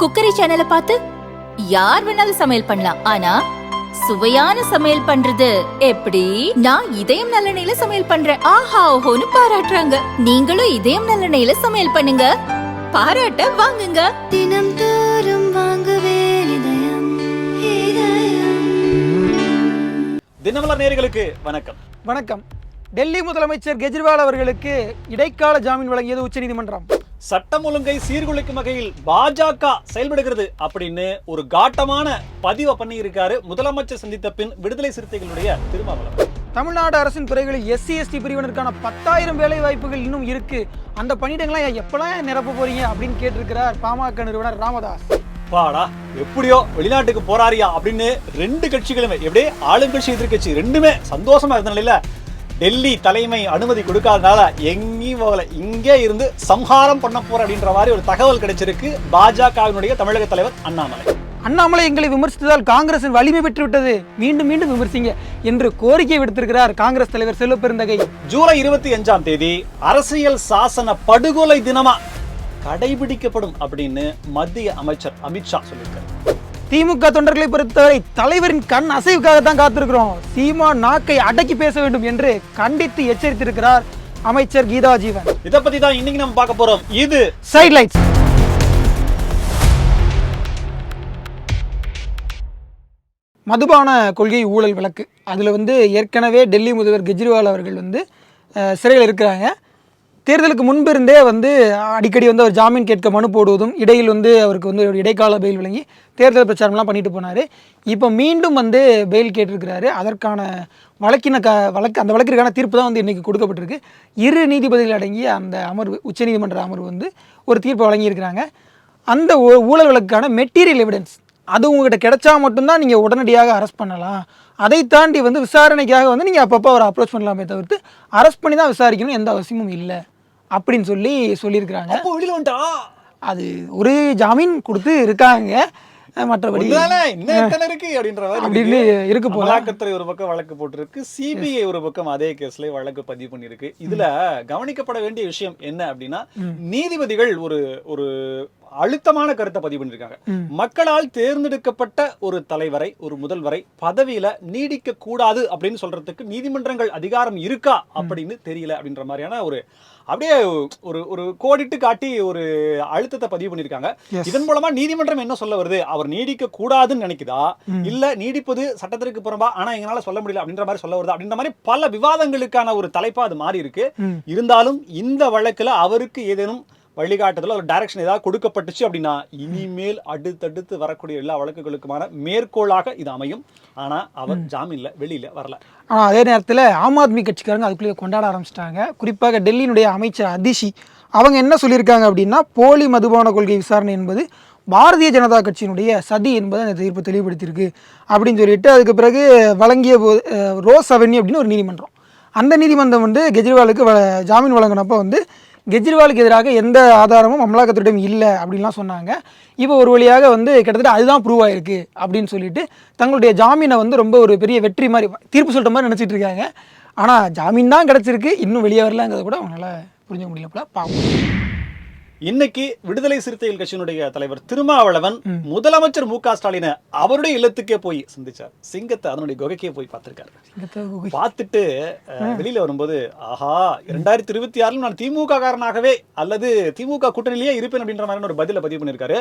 Cookery சேனலை பார்த்து யார் வேணாலும் சமையல் பண்ணலாம். ஆனா சுவையான சமையல் பண்றது எப்படி? நான் இதயம் நல்லெண்ணெயில சமையல் பண்றேன். ஆஹா ஓஹோன்னு பாராட்டுறாங்க. நீங்களும் இதயம் நல்லெண்ணெயில சமையல் பண்ணுங்க. பாராட்ட வாங்குங்க. தினம் தோறும் வாங்குவே இதயம் இதயம். தினமலர் நேயர்களுக்கு வணக்கம். வணக்கம். டெல்லி முதலமைச்சர் கெஜ்ரிவால் அவர்களுக்கு இடைக்கால ஜாமீன் வழங்கியது உச்சநீதிமன்றம். சட்டம் ஒழுங்கை சீர்குலைக்கும் வகையில் பாஜக செயல்படுகிறது அப்படின்னு ஒரு காட்டமான பதிவை பண்ணி இருக்காரு முதலமைச்சர் சந்தித்த பின் விடுதலை சிறுத்தைகளுடைய திருமாவளவன். தமிழ்நாடு அரசின் துறைகளில் எஸ்சி எஸ்டி பிரிவினருக்கான பத்தாயிரம் வேலை வாய்ப்புகள் இன்னும் இருக்கு. அந்த பணியிடங்களாம் எப்பலாம் நிரப்ப போறீங்க அப்படின்னு கேட்டிருக்கிறார் பாமக நிறுவனர் ராமதாஸ். பாடா எப்படியோ வெளிநாட்டுக்கு போறாரியா அப்படின்னு ரெண்டு கட்சிகளுமே எப்படியே ஆளுங்கட்சி எதிர்க்கட்சி ரெண்டுமே சந்தோஷமா இருந்த நிலையில டெல்லி தலைமை அனுமதி கொடுக்காதனால எங்கேயும் போகல. இங்கே இருந்து சம்ஹாரம் பண்ண போற அப்படின்ற மாதிரி ஒரு தகவல் கிடைச்சிருக்கு. பாஜகவினுடைய தமிழக தலைவர் அண்ணாமலை. அண்ணாமலை எங்களை விமர்சித்ததால் காங்கிரசின் வலிமை பெற்று விட்டது மீண்டும் மீண்டும் விமர்சிங்க என்று கோரிக்கை விடுத்திருக்கிறார் காங்கிரஸ் தலைவர் செல்வ பெருந்தகை. ஜூலை இருபத்தி அஞ்சாம் தேதி அரசியல் சாசன படுகொலை தினமா கடைபிடிக்கப்படும் அப்படின்னு மத்திய அமைச்சர் அமித்ஷா சொல்லியிருக்காரு. திமுக தொண்டர்களை பொறுத்தவரை தலைவரின் கண் அசைவுக்காக தான் காத்திருக்கிறோம். சீமா நாக்கை அடக்கி பேச வேண்டும் என்று கண்டித்து எச்சரித்திருக்கிறார் அமைச்சர் கீதா ஜீவன். இத பத்தி தான் இன்னைக்கு நம்ம பார்க்க போறோம். இது சைட்லைட்ஸ். மதுபான கொள்கை ஊழல் வழக்கு. அதில் வந்து ஏற்கனவே டெல்லி முதல்வர் கெஜ்ரிவால் அவர்கள் வந்து சிறையில் இருக்கிறாங்க. தேர்தலுக்கு முன்பு இருந்தே வந்து அடிக்கடி வந்து அவர் ஜாமீன் கேட்க மனு போடுவதும் இடையில் வந்து அவருக்கு வந்து ஒரு இடைக்கால பெயில் விளங்கி தேர்தல் பிரச்சாரம்லாம் பண்ணிட்டு போனார். இப்போ மீண்டும் வந்து பெயில் கேட்டிருக்கிறாரு. அதற்கான வழக்கின க வழக்கு அந்த வழக்கிற்கான தீர்ப்பு தான் வந்து இன்றைக்கி கொடுக்கப்பட்டிருக்கு. இரு நீதிபதிகள் அடங்கிய அந்த அமர்வு உச்சநீதிமன்ற அமர்வு வந்து ஒரு தீர்ப்பு வழங்கியிருக்கிறாங்க. அந்த ஊழல் வழக்குக்கான மெட்டீரியல் எவிடன்ஸ் அது உங்ககிட்ட கிடைச்சா மட்டும்தான் நீங்கள் உடனடியாக அரெஸ்ட் பண்ணலாம். அதை தாண்டி வந்து விசாரணைக்காக வந்து நீங்கள் அப்பப்போ அவரை அப்ரோச் பண்ணலாமே தவிர்த்து அரெஸ்ட் பண்ணி தான் விசாரிக்கணும் எந்த அவசியமும் இல்லை. அப்படின்னு சொல்லி சொல்லியிருக்கிறாங்க. அப்போ வெளியில வந்துட்டா? அது ஒரு ஜாமீன் கொடுத்து இருக்காங்க. மற்றபடி இருக்கு அப்படின்ற அப்படின்னு இருக்கு. அமலாக்கத்துறை ஒரு பக்கம் வழக்கு போட்டிருக்கு. சிபிஐ ஒரு பக்கம் அதே கேஸ்ல வழக்கு பதிவு பண்ணிருக்கு இதுல கவனிக்கப்பட வேண்டிய விஷயம் என்ன அப்படின்னா நீதிபதிகள் ஒரு ஒரு அழுத்தமான கருத்தை பதிவு பண்ணிருக்காங்க. மக்களால் தேர்ந்தெடுக்கப்பட்ட ஒரு தலைவரை ஒரு முதல்வரை பதவியில நீடிக்க கூடாது அப்படின்னு சொல்றதுக்கு நீதிமன்றங்கள் அதிகாரம் இருக்கா அப்படின்னு தெரியல அப்படின்ற மாதிரியான ஒரு அப்படியே ஒரு ஒரு கோடிட்டு காட்டி ஒரு அழுத்தத்தை பதிவு பண்ணிருக்காங்க. இதன் மூலமா நீதிமன்றம் என்ன சொல்ல வருது? அவர் நீடிக்க கூடாதுன்னு நினைக்குதா? இல்ல நீடிப்பது சட்டத்திற்கு புறம்பா? ஆனா எங்களால சொல்ல முடியல அப்படின்ற மாதிரி சொல்ல வருது? அப்படின்ற மாதிரி பல விவாதங்களுக்கான ஒரு தலைப்பா அது மாறி இருக்கு. இருந்தாலும் இந்த வழக்குல அவருக்கு ஏதேனும் வழிகாட்டுதல் ஒரு டைரக்ஷன் ஏதாவது கொடுக்கப்பட்டுச்சு அப்படின்னா இனிமேல் அடுத்தடுத்து வரக்கூடிய எல்லா வழக்குகளுக்குமான மேற்கோளாக இது அமையும். ஆனா அவர் ஜாமீன்ல வெளியில வரல. ஆனால் அதே நேரத்தில் ஆம் ஆத்மி கட்சிக்காரங்க அதுக்குள்ளேயே கொண்டாட ஆரம்பிச்சிட்டாங்க. குறிப்பாக டெல்லியினுடைய அமைச்சர் அதிஷி அவங்க என்ன சொல்லியிருக்காங்க அப்படின்னா போலி மதுபான கொள்கை விசாரணை என்பது பாரதிய ஜனதா கட்சியினுடைய சதி என்பதை அந்த தீர்ப்பு தெளிவுபடுத்தியிருக்கு அப்படின்னு சொல்லிட்டு அதுக்கு பிறகு வழங்கிய போது ரோஸ் அவென்யூ அப்படின்னு ஒரு நீதிமன்றம். அந்த நீதிமன்றம் வந்து கெஜ்ரிவாலுக்கு ஜாமீன் வழங்கினப்போ வந்து கெஜ்ரிவாலுக்கு எதிராக எந்த ஆதாரமும் அமலாக்கத்திடம் இல்லை அப்படின்லாம் சொன்னாங்க. இப்போ ஒரு வழியாக வந்து கிட்டத்தட்ட அதுதான் ப்ரூவ் ஆயிருக்கு அப்படின்னு சொல்லிட்டு தங்களுடைய ஜாமீனை வந்து ரொம்ப ஒரு பெரிய வெற்றி மாதிரி தீர்ப்பு சொல்கிற மாதிரி நினச்சிட்டு இருக்காங்க. ஆனால் ஜாமீன் தான் கிடச்சிருக்கு. இன்னும் வெளியே வரலங்கிறத கூட அவங்களால புரிஞ்சுக்க முடியல போல. பார்ப்போம் இன்னைக்கு விடுதலை சிறுத்தைகள் கட்சியினுடைய தலைவர் திருமாவளவன் முதலமைச்சர் மு க ஸ்டாலினை அவருடைய இல்லத்துக்கே போய் சந்திச்சார். சிங்கத்தை அதனுடைய குகைக்கே போய் பார்த்திருக்காரு. பார்த்துட்டு வெளியில வரும்போது ஆஹா இரண்டாயிரத்தி இருபத்தி ஆறுல நான் திமுக காரனாகவே அல்லது திமுக கூட்டணியிலேயே இருப்பேன் அப்படின்ற மாதிரி ஒரு பதில பதிவு பண்ணிருக்காரு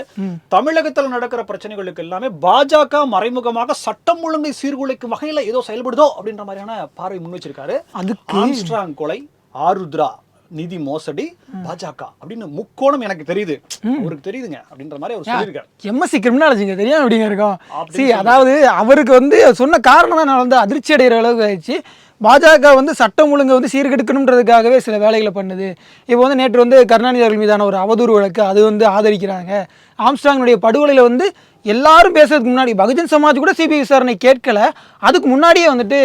தமிழகத்துல நடக்கிற பிரச்சனைகளுக்கு எல்லாமே பாஜக மறைமுகமாக சட்டம் ஒழுங்கை சீர்குலைக்கும் வகையில ஏதோ செயல்படுதோ அப்படின்ற மாதிரியான பார்வை முன் வச்சிருக்காரு அதுக்கு கொலை ஆருத்ரா நிதி மோசடி பாஜக அப்படின்னு முக்கோணம் எனக்கு தெரியுது. அவருக்கு தெரியுதுங்க அப்படின்ற மாதிரி அவர் சொல்லியிருக்காரு. எம்எஸ்சி கிரிமினாலஜிங்க தெரியும் அப்படிங்க இருக்கும்? சி அதாவது அவருக்கு வந்து சொன்ன காரணம் தான் நான் வந்து அதிர்ச்சி அடைகிற அளவுக்கு ஆயிடுச்சு. பாஜக வந்து சட்டம் ஒழுங்கை வந்து சீர்கெடுக்கணுன்றதுக்காகவே சில வேலைகளை பண்ணுது. இப்போ வந்து நேற்று வந்து கருணாநிதி அவர்கள் மீதான ஒரு அவதூறு வழக்கு அது வந்து ஆதரிக்கிறாங்க. ஆம்ஸ்ட்ராங்கினுடைய படுகொலையில் வந்து எல்லாரும் பேசுறதுக்கு முன்னாடி பகுஜன் சமாஜ் கூட சிபிஐ விசாரணை கேட்கல. அதுக்கு முன்னாடியே வந்துட்டு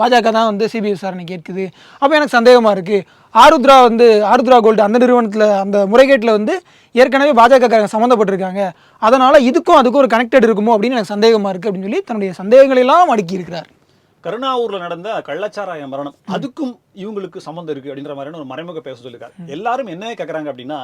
பாஜக தான் வந்து சிபிஐ விசாரணை கேட்குது. அப்போ எனக்கு சந்தேகமாக இருக்குது ஆருத்ரா வந்து ஆருத்ரா கோல்டு அந்த நிறுவனத்தில் அந்த முறைகேட்டில் வந்து ஏற்கனவே பாஜகக்காரங்க சம்மந்தப்பட்டிருக்காங்க. அதனால் இதுக்கும் அதுக்கும் ஒரு கனெக்டட் இருக்குமோ அப்படின்னு எனக்கு சந்தேகமாக இருக்குது அப்படின்னு சொல்லி தன்னுடைய சந்தேகங்களை எல்லாம் அடுக்கி இருக்கிறார். கருணாவூர்ல நடந்த கள்ளச்சாராய மரணம். அதுக்கும் இவங்களுக்கு சம்மந்தம் இருக்கு அப்படின்ற மாதிரியான ஒரு மறைமுக பேச சொல்லிருக்காரு எல்லாரும் என்ன கேக்குறாங்க அப்படின்னா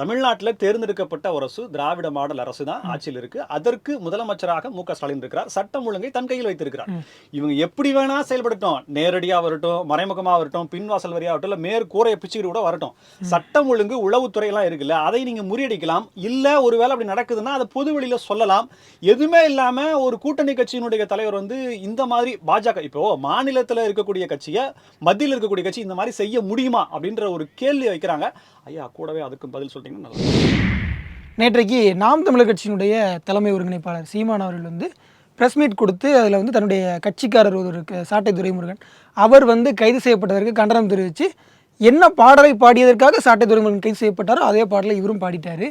தமிழ்நாட்டுல தேர்ந்தெடுக்கப்பட்ட ஒரு அரசு திராவிட மாடல் அரசு தான் ஆட்சியில் இருக்கு. அதற்கு முதலமைச்சராக மு க ஸ்டாலின் இருக்கிறார். சட்டம் ஒழுங்கை தன் கையில் வைத்திருக்கிறார். இவங்க எப்படி வேணா செயல்படட்டும். நேரடியா வரட்டும் மறைமுகமா வரட்டும் பின்வாசல் வழியா வரட்டும் இல்ல மேற்கூரையை பிச்சுக்கிட்டு கூட வரட்டும். சட்டம் ஒழுங்கு உளவுத்துறை எல்லாம் இருக்குல்ல அதை நீங்க முறியடிக்கலாம். இல்ல ஒருவேளை அப்படி நடக்குதுன்னா அதை பொது வெளியில சொல்லலாம். எதுவுமே இல்லாம ஒரு கூட்டணி கட்சியினுடைய தலைவர் வந்து இந்த மாதிரி பாஜக இப்போ மாநிலத்துல இருக்கக்கூடிய கட்சியை மத்தியில் இருக்கக்கூடிய கட்சி இந்த மாதிரி செய்ய முடியுமா அப்படின்ற ஒரு கேள்வி வைக்கிறாங்க. ஐயா கூடவே அதுக்கு பதில் சொல்லிட்டீங்கன்னா நல்லா நேற்றைக்கு நாம் தமிழர் கட்சியினுடைய தலைமை ஒருங்கிணைப்பாளர் சீமான் அவர்கள் வந்து ப்ரெஸ் மீட் கொடுத்து அதில் வந்து தன்னுடைய கட்சிக்காரர் ஒரு சாட்டை துரைமுருகன் அவர் வந்து கைது செய்யப்பட்டதற்கு கண்டனம் தெரிவித்து என்ன பாடலை பாடியதற்காக சாட்டை துரைமுருகன் கைது செய்யப்பட்டாரோ அதே பாடலை இவரும் பாடிட்டார்.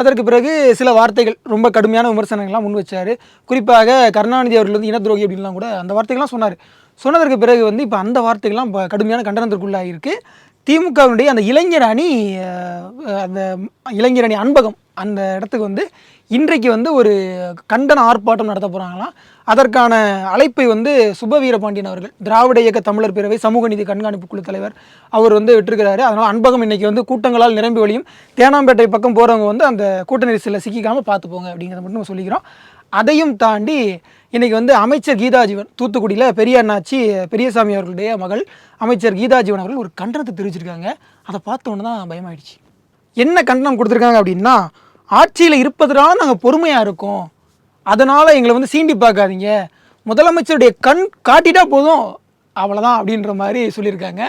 அதற்கு பிறகு சில வார்த்தைகள் ரொம்ப கடுமையான விமர்சனங்கள்லாம் முன் வச்சார். குறிப்பாக கருணாநிதி அவர்கள் வந்து இனத்துரோகி அப்படின்லாம் கூட அந்த வார்த்தைகள்லாம் சொன்னார். சொன்னதற்கு பிறகு வந்து இப்போ அந்த வார்த்தைகள்லாம் இப்போ கடுமையான கண்டனத்திற்குள்ளாக இருக்குது திமுகவினுடைய அந்த இளைஞர் அணி அந்த இளைஞர் அணி அன்பகம் அந்த இடத்துக்கு வந்து இன்றைக்கு வந்து ஒரு கண்டன ஆர்ப்பாட்டம் நடத்த போகிறாங்களாம் அதற்கான அழைப்பை வந்து சுப வீரபாண்டியன் அவர்கள் திராவிட இயக்க தமிழர் பேரவை சமூக நீதி கண்காணிப்பு குழு தலைவர் அவர் வந்து விட்டுருக்கிறாரு. அதனால் அன்பகம் இன்றைக்கி வந்து கூட்டங்களால் நிரம்பி வழியும் தேனாம்பேட்டை பக்கம் போகிறவங்க வந்து அந்த கூட்ட நெரிசலில் சிக்கிக்காமல் பார்த்துப்போங்க அப்படிங்கிறத மட்டும் நம்ம சொல்லிக்கிறோம். அதையும் தாண்டி இன்றைக்கி வந்து அமைச்சர் கீதாஜீவன் தூத்துக்குடியில் பெரிய அண்ணாச்சி பெரியசாமி அவர்களுடைய மகள் அமைச்சர் கீதாஜீவன் அவர்கள் ஒரு கண்டனத்தை தெரிவிச்சிருக்காங்க. அதை பார்த்தோன்னு தான் பயமாயிடுச்சு. என்ன கண்டனம் கொடுத்துருக்காங்க அப்படின்னா ஆட்சியில் இருப்பதனால நாங்கள் பொறுமையாக இருக்கோம். அதனால் எங்களை வந்து சீண்டி பார்க்காதீங்க. முதலமைச்சருடைய கண் காட்டிட்டா போதும். அவ்வளோதான் அப்படின்ற மாதிரி சொல்லியிருக்காங்க.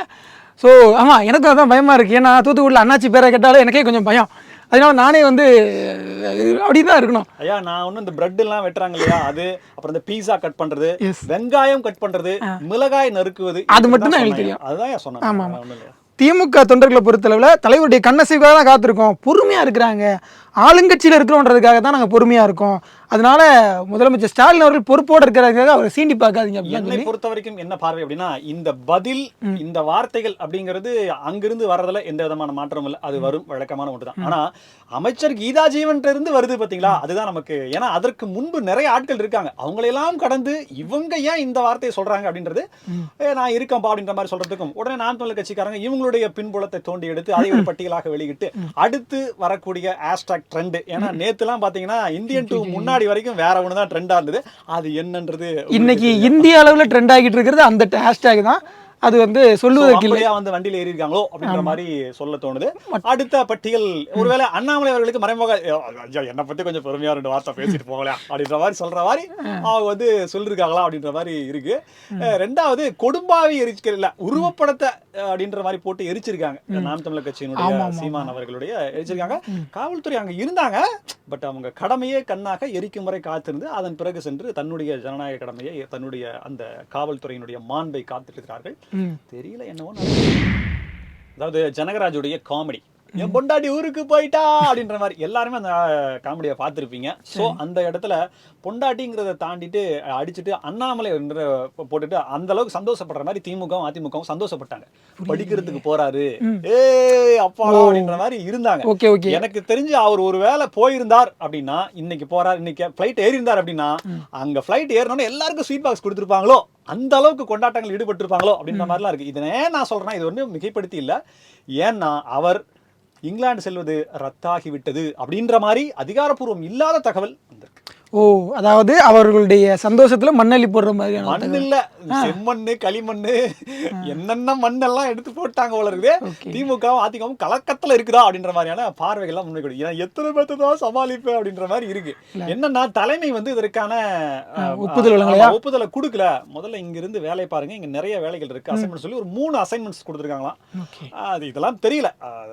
ஸோ ஆமாம் எனக்கு அதான் பயமாக இருக்குது ஏன்னா தூத்துக்குடியில் அண்ணாச்சி பேரை கேட்டாலும் எனக்கே கொஞ்சம் பயம். அதனால நானே வந்து அப்படி தான் இருக்கணும். ஐயா நான் ஒன்றும் இந்த பிரெட் எல்லாம் வெட்டுறாங்க இல்லையா? அது அப்புறம் இந்த பீஸா கட் பண்றது. வெங்காயம் கட் பண்றது மிளகாய் நறுக்குவது அது மட்டும் தான் எனக்கு சொன்னேன். அதுதான் சொன்னேன். ஆமா, வேற ஒண்ணும் இல்லையா. திமுக தொண்டர்களை பொறுத்தளவில் தலைவருடைய கண்ணசைக்காக தான் காத்திருக்கோம். பொறுமையாக இருக்கிறாங்க. ஆளுங்கட்சியில் இருக்கிறோன்றதுக்காக தான் நாங்கள் பொறுமையாக இருக்கோம். அதனால முதலமைச்சர் ஸ்டாலின் அவர்கள் பொறுப்போடு இருக்கிறதுக்காக அவரை சீண்டி பார்க்காதீங்க என்னை பொறுத்த வரைக்கும் என்ன பார்வை அப்படின்னா இந்த பதில் இந்த வார்த்தைகள் அப்படிங்கிறது அங்கிருந்து வர்றதுல எந்த விதமான மாற்றமும் இல்லை. அது வரும் வழக்கமான ஒன்றுதான் ஆனா அமைச்சர் கீதா ஜீவன் இருந்து வருது பாத்தீங்களா? அதுதான் நமக்கு ஏன்னா அதற்கு முன்பு நிறைய ஆட்கள் இருக்காங்க. அவங்களையெல்லாம் கடந்து இவங்க ஏன் இந்த வார்த்தையை சொல்றாங்க அப்படின்றது நான் இருக்கேன்ப்பா அப்படின்ற மாதிரி சொல்றதுக்கும் உடனே நான் தமிழ் கட்சிக்காரங்க இவங்களுடைய பின்புலத்தை தோண்டி எடுத்து அதை ஒரு பட்டியலாக வெளியிட்டு அடுத்து வரக்கூடிய ஹேஷ்டாக் ட்ரெண்ட் ஏன்னா நேத்துலாம் பாத்தீங்கன்னா இந்தியன் டூ முன்னாடி வரைக்கும் வேற ஒன்று தான் ட்ரெண்டா இருந்தது. அது என்னன்றது இன்னைக்கு இந்திய அளவில் ட்ரெண்ட் ஆகிட்டு இருக்கிறது அந்த ஹேஷ்டேக் தான். அது வந்து சொல்லுவதற்கு இல்லை. அப்படியா வந்து வண்டியில ஏறி இருக்காங்களோ அப்படின்ற மாதிரி சொல்ல தோணுது. அடுத்த பட்டியல் ஒருவேளை அண்ணாமலை அவர்களுக்கு மறைமுக என்னை பத்தி கொஞ்சம் பெருமையா ரெண்டு வார்த்தை பேசிட்டு போகலையா அப்படின்ற மாதிரி சொல்ற மாதிரி அவங்க வந்து சொல்லிருக்காங்களா அப்படின்ற மாதிரி இருக்கு. ரெண்டாவது கொடும்பாவி எரிக்கல உருவப்படத்தை அப்படின்ற மாதிரி போட்டு எரிச்சிருக்காங்க. நாம் தமிழர் கட்சியினுடைய சீமான் அவர்களுடைய எரிச்சிருக்காங்க. காவல்துறை அங்க இருந்தாங்க பட் அவங்க கடமையே கண்ணாக எரிக்கும் வரை காத்திருந்து அதன் பிறகு சென்று தன்னுடைய ஜனநாயக கடமையை தன்னுடைய அந்த காவல்துறையினுடைய மாண்பை காத்திருக்கிறார்கள். தெரியல என்னவோ அதாவது ஜனகராஜுடைய காமெடி. என் பொண்டாட்டி ஊருக்கு போயிட்டா அப்படின்ற மாதிரி எல்லாருமே அந்த காமெடியை பார்த்துருப்பீங்க. ஸோ அந்த இடத்துல பொண்டாட்டிங்கிறத தாண்டிட்டு அடிச்சுட்டு அண்ணாமலை என்ற போட்டுட்டு அந்த அளவுக்கு சந்தோஷப்படுற மாதிரி திமுகவும் அதிமுகவும் சந்தோஷப்பட்டாங்க. படிக்கிறதுக்கு போறாரு. ஏய் அப்பாடா அப்படின்ற மாதிரி இருந்தாங்க. எனக்கு தெரிஞ்சு அவர் ஒரு வேளை போயிருந்தார் அப்படின்னா இன்னைக்கு போறார் இன்னைக்கு ஃபிளைட் ஏறி இருந்தார் அப்படின்னா அங்க ஃபிளைட் ஏறினோட எல்லாருக்கும் ஸ்வீட் பாக்ஸ் கொடுத்துருப்பாங்களோ? அந்த அளவுக்கு கொண்டாட்டங்கள் ஈடுபட்டிருப்பாங்களோ? அப்படின்ற மாதிரிலாம் இருக்கு. இதனே நான் சொல்றேன் இது வந்து மிகைப்படுத்தி இல்ல. ஏன்னா அவர் இங்கிலாந்து செல்வது ரத்தாகிவிட்டது அப்படின்ற மாதிரி அதிகாரப்பூர்வம் இல்லாத தகவல் வந்திருக்கு. ஓ அதாவது அவர்களுடைய சந்தோஷத்துல மண்ணள்ளி போடுற மாதிரியான மண் இல்ல செம்மண்ணு களிமண்ணு என்னென்ன மண்ணெல்லாம் எடுத்து போட்டாங்க போல இருக்குது. திமுகவும் கலக்கத்துல இருக்குதா அப்படின்ற மாதிரியான பார்வைகள்லாம் முன்வைக்க ஏன் எத்தனை பேர்த்து தான் சமாளிப்பேன் அப்படின்ற மாதிரி இருக்கு. என்னன்னா தலைமை வந்து இதற்கான ஒப்புதல்? ஒப்புதலை கொடுக்கல. முதல்ல இங்க இருந்து வேலை பாருங்க. இங்க நிறைய வேலைகள் இருக்கு. அசைன்மெண்ட் சொல்லி ஒரு மூணு அசைன்மெண்ட்ஸ் கொடுத்துருக்காங்களாம். அது இதெல்லாம் தெரியல.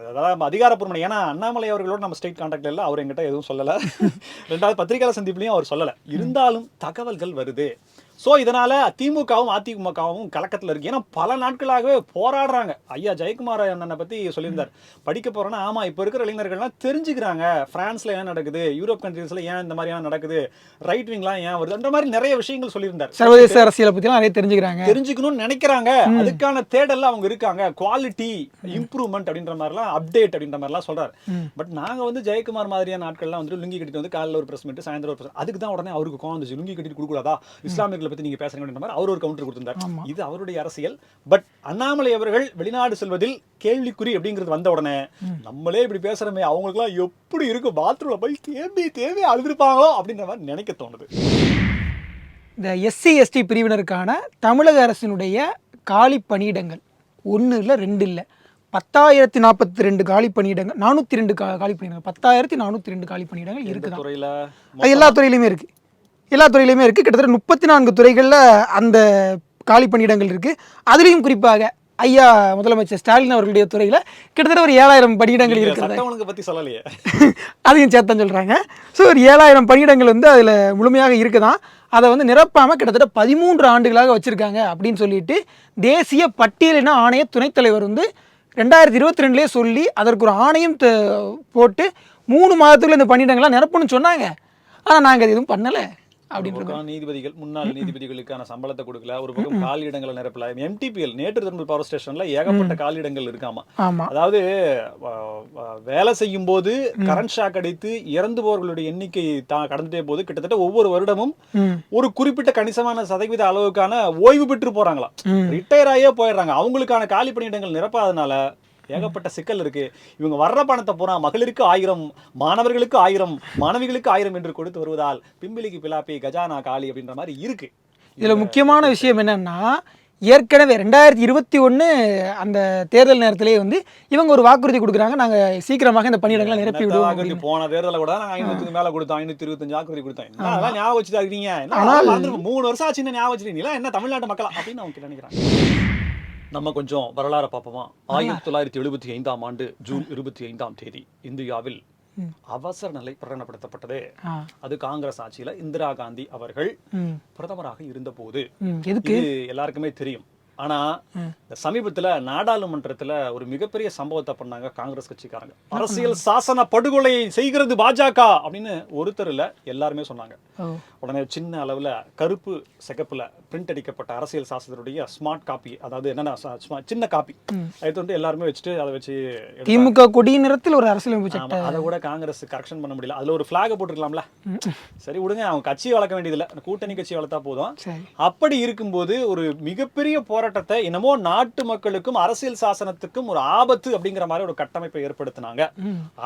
அதெல்லாம் அதிகாரப்பூர்வம் ஏன்னா அண்ணாமலை அவர்களோட நம்ம ஸ்டேட் கான்டாக்ட்ல இல்ல. அவர் எங்கிட்ட எதுவும் சொல்லல. ரெண்டாவது பத்திரிகையாளர் எதுவுமே அவர் சொல்லலை. இருந்தாலும் தகவல்கள் வருது. சோ இதனால திமுகவும் அதிமுகவும் கலக்கத்துல இருக்கு. ஏன்னா பல நாட்களாகவே போராடுறாங்க. ஐயா ஜெயக்குமார் அண்ணனை பத்தி சொல்லியிருந்தார். படிக்க போறோம்னா ஆமா இப்ப இருக்கிற இளைஞர்கள்லாம் தெரிஞ்சுக்கிறாங்க. பிரான்ஸ்ல ஏன் நடக்குது? யூரோப் கண்ட்ரீஸ்ல ஏன் இந்த மாதிரியான நடக்குது? ரைட் விங்லாம் ஏன் வருது? அந்த மாதிரி நிறைய விஷயங்கள் சொல்லியிருந்தார். சர்வதேச அரசியலை பற்றிலாம் நிறைய தெரிஞ்சுக்கிறாங்க. தெரிஞ்சுக்கணும்னு நினைக்கிறாங்க. அதுக்கான தேடல்ல அவங்க இருக்காங்க. குவாலிட்டி இம்ப்ரூவ்மெண்ட் அப்படின்ற மாதிரிலாம் அப்டேட் அப்படின்ற மாதிரிலாம் சொல்றாரு. பட் நாங்க வந்து ஜெயக்குமார் மாதிரியான நாட்கள்லாம் வந்து லுங்கி கட்டிட்டு வந்து காலைல ஒரு பிரஸ் மீட் சாயந்தரம் ஒரு press- அதுக்கு தான் உடனே அவருக்கு கோவம் வந்துச்சு. லுங்கி கட்டிட்டு கொடுக்கூடாதா இஸ்லாமியர்களுக்கு வெளிநாடுகளை பத்தி நீங்க பேசுறீங்க மாதிரி அவர் ஒரு கவுண்டர் கொடுத்திருந்தார். இது அவருடைய அரசியல். பட் அண்ணாமலை அவர்கள் வெளிநாடு செல்வதில் கேள்விக்குறி அப்படிங்கிறது வந்த உடனே நம்மளே இப்படி பேசுறோமே அவங்களுக்குலாம் எப்படி இருக்கும் பாத்ரூம்ல போய் தேம்பி தேம்பி அழுதுருப்பாங்களோ அப்படின்ற மாதிரி நினைக்க தோணுது. இந்த எஸ்சி எஸ்டி பிரிவினருக்கான தமிழக அரசினுடைய காலி பணியிடங்கள். ஒன்று இல்லை ரெண்டு இல்லை. பத்தாயிரத்தி நாற்பத்தி ரெண்டு காலி பணியிடங்கள் நானூற்றி ரெண்டு கா காலி பணியிடங்கள். பத்தாயிரத்தி நானூற்றி ரெண்டு காலி பணியிடங்கள் அது எல்லா துறையிலையுமே இருக்குது எல்லா துறையிலையுமே இருக்குது கிட்டத்தட்ட முப்பத்தி நான்கு துறைகளில் அந்த காலி பணியிடங்கள் இருக்குது அதுலேயும் குறிப்பாக ஐயா முதலமைச்சர் ஸ்டாலின் அவர்களுடைய துறையில் கிட்டத்தட்ட ஒரு ஏழாயிரம் பணியிடங்கள் இருக்கிறது. பத்தி சொல்லலையே. அதையும் சேர்த்தான் சொல்கிறாங்க ஸோ ஒரு ஏழாயிரம் பணியிடங்கள் வந்து அதில் முழுமையாக இருக்குதான். அதை வந்து நிரப்பாமல் கிட்டத்தட்ட பதிமூன்று ஆண்டுகளாக வச்சுருக்காங்க அப்படின்னு சொல்லிட்டு தேசிய பட்டியலின ஆணைய துணைத் தலைவர் வந்து ரெண்டாயிரத்தி இருபத்தி ரெண்டுலேயே சொல்லி அதற்கு ஒரு ஆணையம் போட்டு மூணு மாதத்துக்குள்ள இந்த பணியிடங்கள்லாம் நிரப்பணும்னு சொன்னாங்க. ஆனால் நாங்கள் எதுவும் பண்ணலை. பக்கம் நீதிபதிகள் முன்னாள் நீதிபதிகளுக்கான சம்பளத்தை கொடுக்கல ஒரு பக்கம் காலியிடங்களை நிரப்பல. எம்டிபிஎல் நேற்று திரும்ப பவர் ஸ்டேஷன்ல ஏகப்பட்ட காலியிடங்கள் இருக்காமா? அதாவது வேலை செய்யும் போது கரண்ட் ஷாக் அடித்து இறந்து போவர்களுடைய எண்ணிக்கை தான் கடந்துட்டே போது கிட்டத்தட்ட ஒவ்வொரு வருடமும் ஒரு குறிப்பிட்ட கணிசமான சதவீத அளவுக்கான ஓய்வு பெற்று போறாங்களாம். ரிட்டையர் ஆகியே போயிடுறாங்க. அவங்களுக்கான காலி பணியிடங்கள் நிரப்பாதனால ஏகப்பட்ட சிக்கல் இருக்கு. இவங்க வர்ற பணத்தை பூரா மகளிருக்கு ஆயிரம் மாணவர்களுக்கு ஆயிரம் மாணவிகளுக்கு ஆயிரம் என்று கொடுத்து வருவதால் பிம்பிலிக்கு பிலாப்பி கஜானா காலி அப்படின்ற மாதிரி இருக்கு. இதில் முக்கியமான விஷயம் என்னன்னா ஏற்கனவே ரெண்டாயிரத்தி இருபத்தி ஒன்று அந்த தேர்தல் நேரத்திலேயே வந்து இவங்க ஒரு வாக்குறுதி கொடுக்குறாங்க. நாங்கள் சீக்கிரமாக இந்த பணியிடங்களை நிரப்பி விடுவோம். போன தேர்தல கூட நாங்க ஐநூத்துக்கு மேல கொடுத்தோம் ஐநூத்தி இருபத்தஞ்சு வாக்குறுதி கொடுத்தோம் அதெல்லாம் ஞாபகம் வச்சுட்டு இருக்கீங்க ஆனால் மூணு வருஷம் ஆச்சு ஞாபகம் வச்சுட்டீங்களா என்ன தமிழ்நாட்டு மக்களா? அப்படின்னு அவங்க நினைக்கிறாங்க நம்ம கொஞ்சம் வரலாறு பார்ப்போமா? ஆயிரத்தி தொள்ளாயிரத்தி எழுபத்தி ஐந்தாம் ஆண்டு ஜூன் இருபத்தி ஐந்தாம் தேதி இந்தியாவில் அவசர நிலை பிரகடனப்படுத்தப்பட்டது. அது காங்கிரஸ் ஆட்சியில இந்திரா காந்தி அவர்கள் பிரதமராக எதுக்கு? இது எல்லாருக்குமே தெரியும். ஆனா இந்த சமீபத்துல நாடாளுமன்றத்துல ஒரு மிகப்பெரிய சம்பவத்தை பண்ணாங்க காங்கிரஸ் கட்சிக்காரங்க. அரசியல் சாசன படுகொலையை செய்கிறது பாஜக அப்படின்னு ஒருத்தர் இல்ல எல்லாருமே சொன்னாங்க. உடனே சின்ன அளவுல கருப்பு சிகப்புல பிரிண்ட் அடிக்கப்பட்ட அரசியல் சாசனத்துடைய ஸ்மார்ட் காப்பி அதாவது என்னன்னா சின்ன காப்பி எடுத்து வந்து எல்லாருமே வச்சுட்டு அதை வச்சு. திமுக கொடி நிறத்தில் ஒரு சட்டம் அதை கூட காங்கிரஸ் கரெக்ஷன் பண்ண முடியல. அதுல ஒரு பிளாக போட்டுருக்கலாம்ல. சரி விடுங்க அவங்க கட்சியை வளர்க்க வேண்டியதில்ல. கூட்டணி கட்சி வளர்த்தா போதும். அப்படி இருக்கும்போது ஒரு மிகப்பெரிய போராட்டத்தை என்னமோ நாட்டு மக்களுக்கும் அரசியல் சாசனத்துக்கும் ஒரு ஆபத்து அப்படிங்கிற மாதிரி ஒரு கட்டமைப்பை ஏற்படுத்தினாங்க.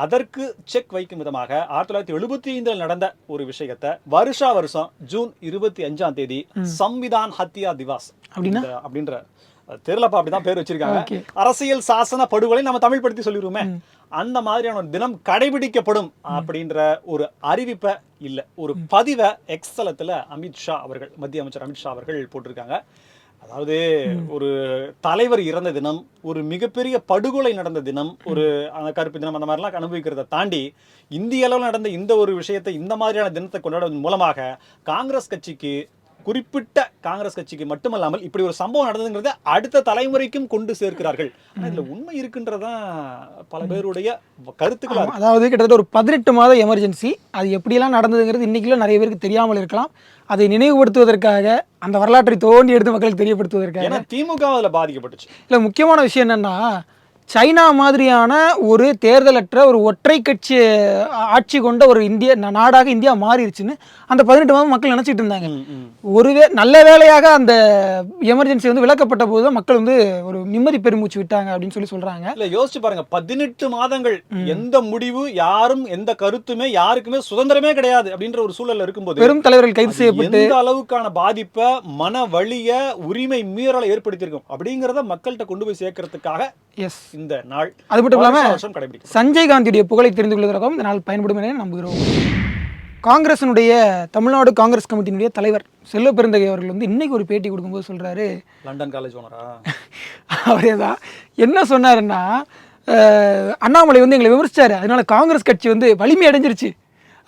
அதற்கு செக் வைக்கும் விதமாக ஆயிரத்தி தொள்ளாயிரத்தி எழுபத்தி ஐந்தில் நடந்த ஒரு விஷயத்தை வருஷா வருஷம் ஜூன் இருபத்தி அஞ்சாம் தேதி சம்விதான் ஹத்தியா திவாஸ் அப்படின்ற தெரியலப்பா அப்படிதான் பேர் வச்சிருக்காங்க. அரசியல் சாசன படுகொலை நம்ம தமிழ் படுத்தி சொல்லிடுவோமே. அந்த மாதிரியான ஒரு தினம் கடைபிடிக்கப்படும் அப்படின்ற ஒரு அறிவிப்பை இல்ல. ஒரு பதிவை எக்ஸலத்துல அமித்ஷா அவர்கள் மத்திய அமைச்சர் அமித்ஷா அவர்கள் போட்டிருக்காங்க. அதாவது ஒரு தலைவர் இறந்த தினம் ஒரு மிகப்பெரிய படுகொலை நடந்த தினம் ஒரு அந்த கருப்பு தினம் அந்த மாதிரிலாம் அனுபவிக்கிறத தாண்டி இந்திய அளவில் நடந்த இந்த ஒரு விஷயத்தை இந்த மாதிரியான தினத்தை கொண்டாடுவதன் மூலமாக காங்கிரஸ் கட்சிக்கு குறிப்பிட்ட காங்கிரஸ் கட்சிக்கு மட்டுமல்லாமல் இப்படி ஒரு சம்பவம் நடந்ததுங்கிறத அடுத்த தலைமுறைக்கும் கொண்டு சேர்க்கிறார்கள். இதுல உண்மை இருக்குன்றதான் பல பேருடைய கருத்துக்களா அதாவது கிட்டத்தட்ட ஒரு பதினெட்டு மாத எமர்ஜென்சி. அது எப்படியெல்லாம் நடந்ததுங்கிறது இன்னைக்குள்ள நிறைய பேருக்கு தெரியாமல் இருக்கலாம். அதை நினைவுபடுத்துவதற்காக அந்த வரலாற்றை தோண்டி எடுத்து மக்களுக்கு தெரியப்படுத்துவதற்காக. ஏன்னா திமுக அதுல பாதிக்கப்பட்டுச்சு. இல்லை முக்கியமான விஷயம் என்னன்னா சைனா மாதிரியான ஒரு தேர்தலற்ற ஒரு ஒற்றை கட்சி ஆட்சி கொண்ட ஒரு இந்திய நாடாக இந்தியா மாறிடுச்சுன்னு அந்த பதினெட்டு மாதம் மக்கள் நினைச்சிட்டு இருந்தாங்க. ம், ம். ஒரு வே நல்ல வேளையாக அந்த எமர்ஜென்சி வந்து விளக்கப்பட்ட போது தான் மக்கள் வந்து ஒரு நிம்மதி பெருமூச்சு விட்டாங்க அப்படின்னு சொல்லி சொல்றாங்க. இல்ல யோசிச்சு பாருங்க பதினெட்டு மாதங்கள் எந்த முடிவு யாரும் எந்த கருத்துமே யாருக்குமே சுதந்திரமே கிடையாது அப்படின்ற ஒரு சூழல்ல இருக்கும்போது பெரும் தலைவர்கள் கைது செய்யப்பட்டு எந்த அளவுக்கான பாதிப்பை மன வலிய உரிமை மீறலை ஏற்படுத்தியிருக்கும் அப்படிங்கறத மக்கள்கிட்ட கொண்டு போய் சேர்க்கறதுக்காக எஸ் இந்த நாள் அது மட்டும் இல்லாம வருஷம் வருஷம் கடைபிடிக்கும் சஞ்சய் காந்தியுடைய புகழை தெரிந்து கொள்வதற்காகவும் இந்த நாள் பயன்படும் என நம்புகிறோம். காங்கிரசினுடைய தமிழ்நாடு காங்கிரஸ் கமிட்டியினுடைய தலைவர் செல்வ பெருந்தகை அவர்கள் வந்து இன்னைக்கு ஒரு பேட்டி கொடுக்கும்போது சொல்றாரு. லண்டன் காலேஜ் ஓனரா அவரே தான். என்ன சொன்னாருன்னா அண்ணாமலை வந்து எங்களை விமர்சிச்சாரு. அதனால காங்கிரஸ் கட்சி வந்து வலிமை அடைஞ்சிருச்சு.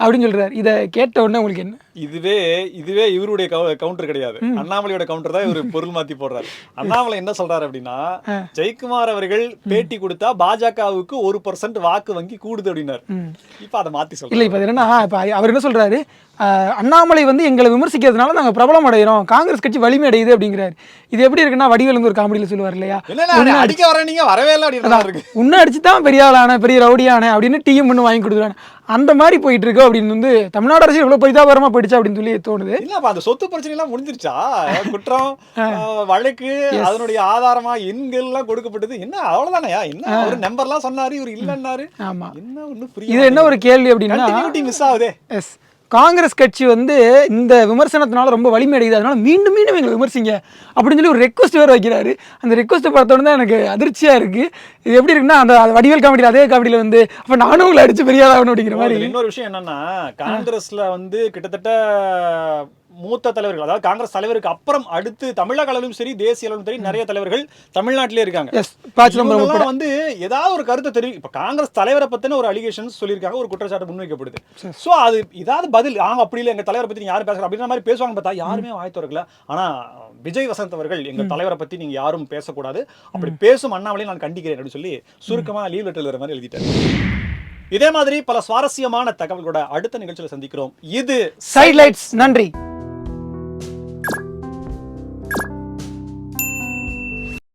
அப்படின்னு சொல்றாரு. இதை கேட்ட உடனே உங்களுக்கு என்ன? இதுவே இதுவே இவருடைய கவுண்டர் கிடையாது. அண்ணாமலையோட கவுண்டர் தான் இவர் பொருள் மாத்தி போடுறாரு. அண்ணாமலை என்ன சொல்றாரு அப்படின்னா ஜெயக்குமார் அவர்கள் பேட்டி கொடுத்தா பாஜகவுக்கு ஒரு பர்சன்ட் வாக்கு வங்கி கூடுது அப்படின்னாரு. இப்ப அதை மாத்தி இல்லை சொல்றாரு இப்போ என்னன்னா இப்போ அவர் என்ன சொல்றாரு? அண்ணாமலை வந்து எங்களை விமர்சிக்கிறதுனால நாங்கள் பிரபலம் அடைகிறோம் காங்கிரஸ் கட்சி வலிமை அடையுது அப்படிங்கிறாரு. இது எப்படி இருக்குன்னா வடிவேல் வந்து ஒரு காமெடியில் சொல்லுவார் இல்லையா? அடிக்க வர நீங்க வரவே இல்லை அப்படின்னு இருக்கு. உன்னை அடிச்சு தான் பெரிய ஆளான பெரிய ரவுடியான அப்படின்னு டீம் ஒன்று வாங்கி கொடுத்துருவாங்க அந்த மாதிரி போயிட்டு இருக்கு அப்படின்னு வந்து தமிழ்நாடு அரசு எவ்வளவு பரிதாபகரமா போயிடுச்சு அப்படின்னு சொல்லி தோணுது. இல்ல அந்த சொத்து பிரச்சனை எல்லாம் முடிஞ்சிருச்சா? குற்றம் வழக்கு அதனுடைய ஆதாரமா எண்கள் எல்லாம் கொடுக்கப்பட்டது. என்ன அவ்வளவுதானயா என்ன? ஒரு நம்பர் எல்லாம் சொன்னாரு இவர் இல்லன்னாரு. ஆமா. என்ன ஒண்ணு இது புரியல என்ன ஒரு கேள்வி அப்படின்னா மிஸ் ஆகுதே. எஸ் காங்கிரஸ் கட்சி வந்து இந்த விமர்சனத்தினால ரொம்ப வலிமை அடையுது. அதனால மீண்டும் மீண்டும் எங்களை விமர்சிங்க அப்படின்னு சொல்லி ஒரு ரெக்வஸ்ட் வேறு வைக்கிறாரு. அந்த ரெக்வஸ்ட் பார்த்தோன்னே தான் எனக்கு அதிர்ச்சியா இருக்கு. இது எப்படி இருக்குன்னா அந்த வடிவேல் காமெடியில் அதே காமெடியில் வந்து அப்போ நானும் உங்களை அடிச்சு பெரியாதாகணும் அப்படிங்கிற மாதிரி. இன்னொரு விஷயம் என்னன்னா காங்கிரஸ்ல வந்து கிட்டத்தட்ட மூத்த தலைவர்கள் அதாவது காங்கிரஸ் தலைவருக்கு அப்புறம் அடுத்து தமிழக அளவிலும் சரி தேசிய அளவிலும் சரி நிறைய தலைவர்கள் தமிழ்நாட்டிலே இருக்காங்க. வந்து ஏதாவது ஒரு கருத்தை தெரிவி இப்ப காங்கிரஸ் தலைவரை பத்தின ஒரு அலிகேஷன்ஸ் சொல்லியிருக்காங்க ஒரு குற்றச்சாட்டு முன்வைக்கப்படுது. சோ அது ஏதாவது பதில் ஆங்க அப்படி இல்லை எங்க தலைவரை பத்தி நீங்க யாரும் பேசுற அப்படின்ற மாதிரி பேசுவாங்க பார்த்தா யாருமே வாய் திறக்கல. ஆனா விஜய் வசந்த் அவர்கள் எங்க தலைவரை பத்தி நீங்க யாரும் பேசக்கூடாது. அப்படி பேசும் அண்ணாமலை நான் கண்டிக்கிறேன் அப்படின்னு சொல்லி சுருக்கமா லீவ் லெட்டர் எழுதுற மாதிரி எழுதிட்டாரு. இதே மாதிரி பல சுவாரஸ்யமான தகவல்களோட அடுத்த நிகழ்ச்சியில சந்திக்கிறோம். இது சைட் லைட்ஸ் நன்றி.